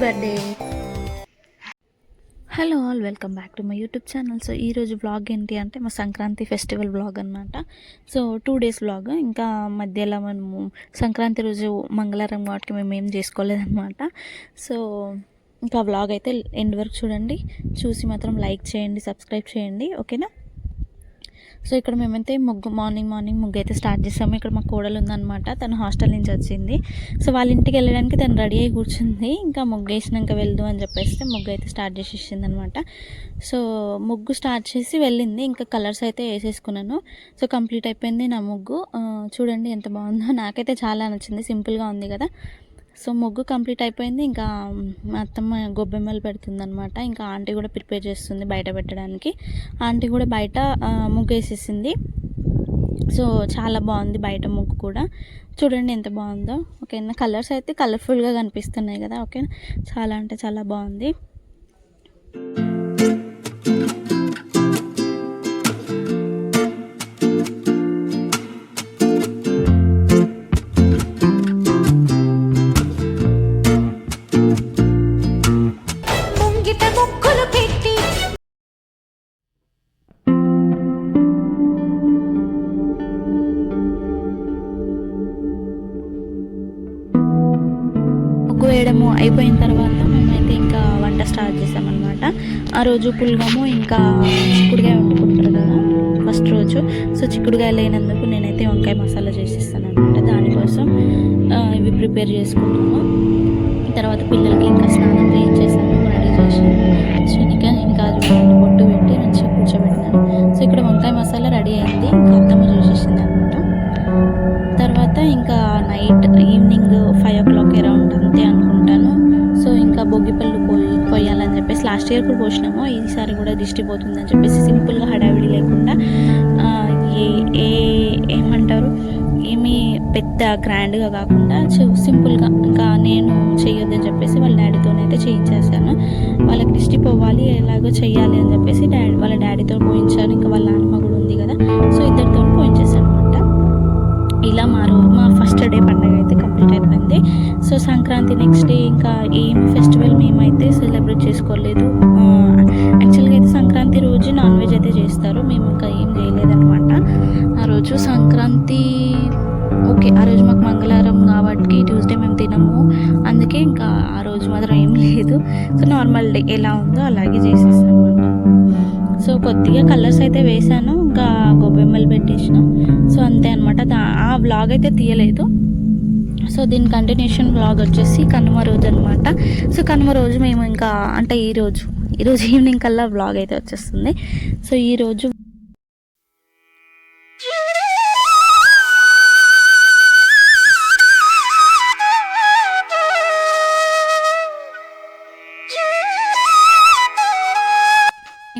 Birthday hello all welcome back to my YouTube channel so ఈరోజు blog ఏంటి అంటే మా సంక్రాంతి ఫెస్టివల్ బ్లాగ్ అనమాట సో టూ డేస్ బ్లాగ్ ఇంకా మధ్యలో మనము సంక్రాంతి రోజు మంగళవారం కాబట్టి మేము ఏం చేసుకోలేదన్నమాట సో ఇంకా బ్లాగ్ అయితే ఎండ్ వరకు చూడండి. చూసి మాత్రం లైక్ చేయండి సబ్స్క్రైబ్ చేయండి. ఓకేనా సో ఇక్కడ మేమైతే ముగ్గు మార్నింగ్ మార్నింగ్ ముగ్గు అయితే స్టార్ట్ చేసాము. ఇక్కడ మా కోడలు ఉందన్నమాట తను హాస్టల్ నుంచి వచ్చింది. సో వాళ్ళ ఇంటికి వెళ్ళడానికి తను రెడీ అయి కూర్చుంది. ఇంకా ముగ్గు వేసినాక వెళ్దు అని చెప్పేస్తే ముగ్గు అయితే స్టార్ట్ చేసేసింది అనమాట సో ముగ్గు స్టార్ట్ చేసి వెళ్ళింది. ఇంకా కలర్స్ అయితే వేసేసుకున్నాను. సో కంప్లీట్ అయిపోయింది నా ముగ్గు. చూడండి ఎంత బాగుందో. నాకైతే చాలా నచ్చింది. సింపుల్గా ఉంది కదా. సో ముగ్గు కంప్లీట్ అయిపోయింది. ఇంకా మా అత్తమ్మ గొబ్బెమ్మలు పెడుతుంది అనమాట ఇంకా ఆంటీ కూడా ప్రిపేర్ చేస్తుంది బయట పెట్టడానికి. ఆంటీ కూడా బయట ముగ్గు వేసేసింది సో చాలా బాగుంది బయట ముగ్గు కూడా. చూడండి ఎంత బాగుందో. ఓకేనా? కలర్స్ అయితే కలర్ఫుల్గా కనిపిస్తున్నాయి కదా. ఓకే చాలా అంటే చాలా బాగుంది. ముగ్గు వేయడము అయిపోయిన తర్వాత మేమైతే ఇంకా వంట స్టార్ట్ చేసామన్నమాట. ఆ రోజు పుల్గము ఇంకా చిక్కుడుకాయ వండుకుంటారు కదా ఫస్ట్ రోజు. సో చిక్కుడుకాయ లేనందుకు నేనైతే వంకాయ మసాలా చేసేస్తాను అనమాట దానికోసం ఇవి ప్రిపేర్ చేసుకుంటాము తర్వాత పిల్లలకి ఇంకా స్నానం చేయించేసాను రెడీ చేసి లాస్ట్ ఇయర్ కూడా పోసినాము ఈసారి కూడా దిష్టి పోతుందని చెప్పేసి సింపుల్గా హడావిడి లేకుండా ఏ ఏ ఏమంటారు ఏమీ పెద్ద గ్రాండ్గా కాకుండా సింపుల్గా ఇంకా నేను చేయొద్దని చెప్పేసి వాళ్ళ డాడీతోనైతే చేయించేసాను వాళ్ళకి దిష్టి పోవాలి ఎలాగో చేయాలి అని చెప్పేసి డాడీ వాళ్ళ డాడీతో పోయించాను ఇంకా వాళ్ళ నాన్నమ్మ కూడా ఉంది కదా సో ఇద్దరితో పోయించేసాను అనమాట ఇలా మారు మా ఫస్ట్ డే పండగ అయితే కంప్లీట్ అయిపోయింది. సో సంక్రాంతి నెక్స్ట్ డే ఇంకా ఏం లేదు సో నార్మల్ డే ఎలా ఉందో అలాగే చేసేసాను అనమాట సో కొద్దిగా కలర్స్ అయితే వేసాను ఇంకా గొబ్బెమ్మలు పెట్టేసిన. సో అంతే అనమాట ఆ వ్లాగ్ అయితే తీయలేదు. సో దీని కంటిన్యూషన్ వ్లాగ్ వచ్చేసి కనుమ రోజు అనమాట సో కనుమ రోజు మేము ఇంకా అంటే ఈ రోజు ఈరోజు ఈవినింగ్ కల్లా వ్లాగ్ అయితే వచ్చేస్తుంది. సో ఈ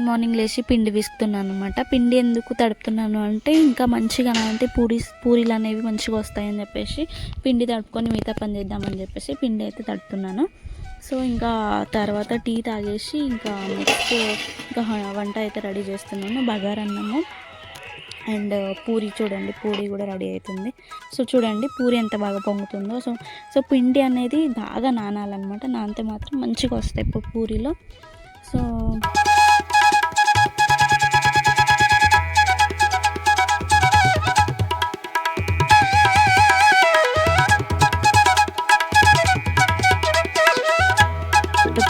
మార్నింగ్ లేచి పిండి విసుకుతున్నాను అనమాట పిండి ఎందుకు తడుపుతున్నాను అంటే ఇంకా మంచిగా అంటే పూరి పూరీలు అనేవి మంచిగా వస్తాయని చెప్పేసి పిండి తడుపుకొని మిగతా పని చేద్దామని చెప్పేసి పిండి అయితే తడుపుతున్నాను. సో ఇంకా తర్వాత టీ తాగేసి ఇంకా నెక్స్ట్ ఇంకా వంట అయితే రెడీ చేస్తున్నాను. బగారన్నము అండ్ పూరి చూడండి పూరి కూడా రెడీ అవుతుంది. సో చూడండి పూరి ఎంత బాగా పొంగుతుందో. సో సో పిండి అనేది బాగా నానాలన్నమాట. నానితే మాత్రం మంచిగా వస్తాయి ఇప్పుడు పూరీలో. సో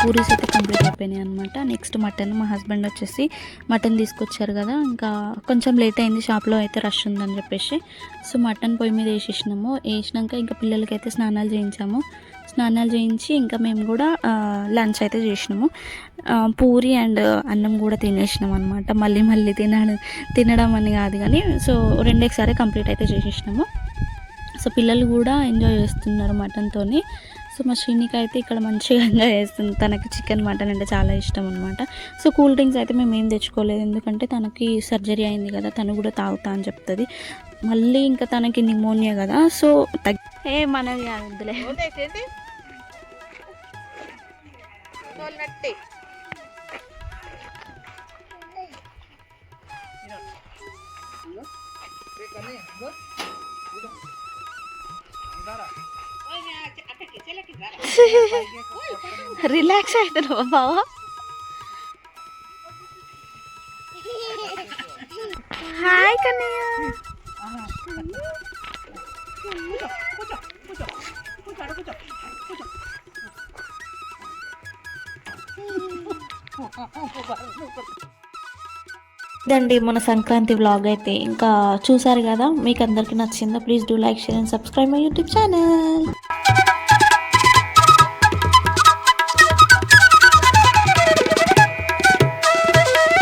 పూరీస్ అయితే కంప్లీట్ అయిపోయినాయి అనమాట నెక్స్ట్ మటన్ మా హస్బెండ్ వచ్చేసి మటన్ తీసుకొచ్చారు కదా ఇంకా కొంచెం లేట్ అయింది షాప్లో అయితే రష్ ఉందని చెప్పేసి. సో మటన్ పొయ్యి మీద వేసేసినాము. వేసినాక ఇంకా పిల్లలకి అయితే స్నానాలు చేయించాము. స్నానాలు చేయించి ఇంకా మేము కూడా లంచ్ అయితే చేసినాము. పూరి అండ్ అన్నం కూడా తినేసినాం అనమాట మళ్ళీ మళ్ళీ తినడం తినడం అని కాదు కానీ సో రెండేసారి కంప్లీట్ అయితే చేసేసినాము. సో పిల్లలు కూడా ఎంజాయ్ చేస్తున్నారు మటన్తోని సో మా శ్రీనిక అయితే ఇక్కడ మంచిగా ఎంజాయ్ చేస్తుంది. తనకి చికెన్ మటన్ అంటే చాలా ఇష్టం అనమాట సో కూల్ డ్రింక్స్ అయితే మేము ఏం తెచ్చుకోలేదు. ఎందుకంటే తనకి సర్జరీ అయింది కదా తను కూడా తాగుతా అని చెప్తుంది. మళ్ళీ ఇంకా తనకి నిమోనియా కదా సో ఏ మనది ರಿಲ್ಯಾಕ್ಸ್ ಆಯ್ತಲ್ಲ ಪಾವ ಹಾಯ್ ಕನ್ನಯ್ಯ ఇదండి మన సంక్రాంతి వ్లాగ్ అయితే. ఇంకా చూసారు కదా మీకు అందరికీ నచ్చిందా please do like share and subscribe my YouTube channel